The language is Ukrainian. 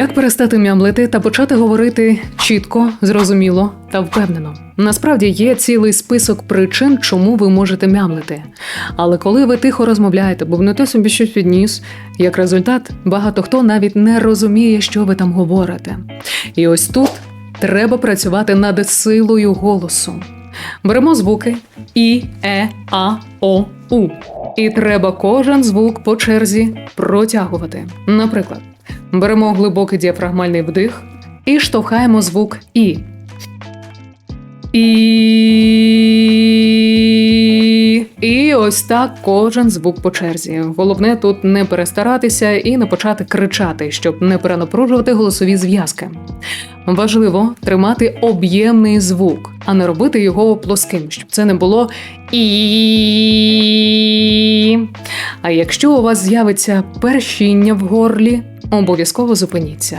Як перестати мямлити та почати говорити чітко, зрозуміло та впевнено? Насправді є цілий список причин, чому ви можете мямлити. Але коли ви тихо розмовляєте, бо бубнете собі щось під ніс, як результат, багато хто навіть не розуміє, що ви там говорите. І ось тут треба працювати над силою голосу. Беремо звуки І, Е, А, О, У. І треба кожен звук по черзі протягувати. Наприклад, беремо глибокий діафрагмальний вдих і штовхаємо звук І. І... І ось так кожен звук по черзі. Головне тут не перестаратися і не почати кричати, щоб не перенапружувати голосові зв'язки. Важливо тримати об'ємний звук, а не робити його плоским, щоб це не було і. А якщо у вас з'явиться першіння в горлі, обов'язково зупиніться.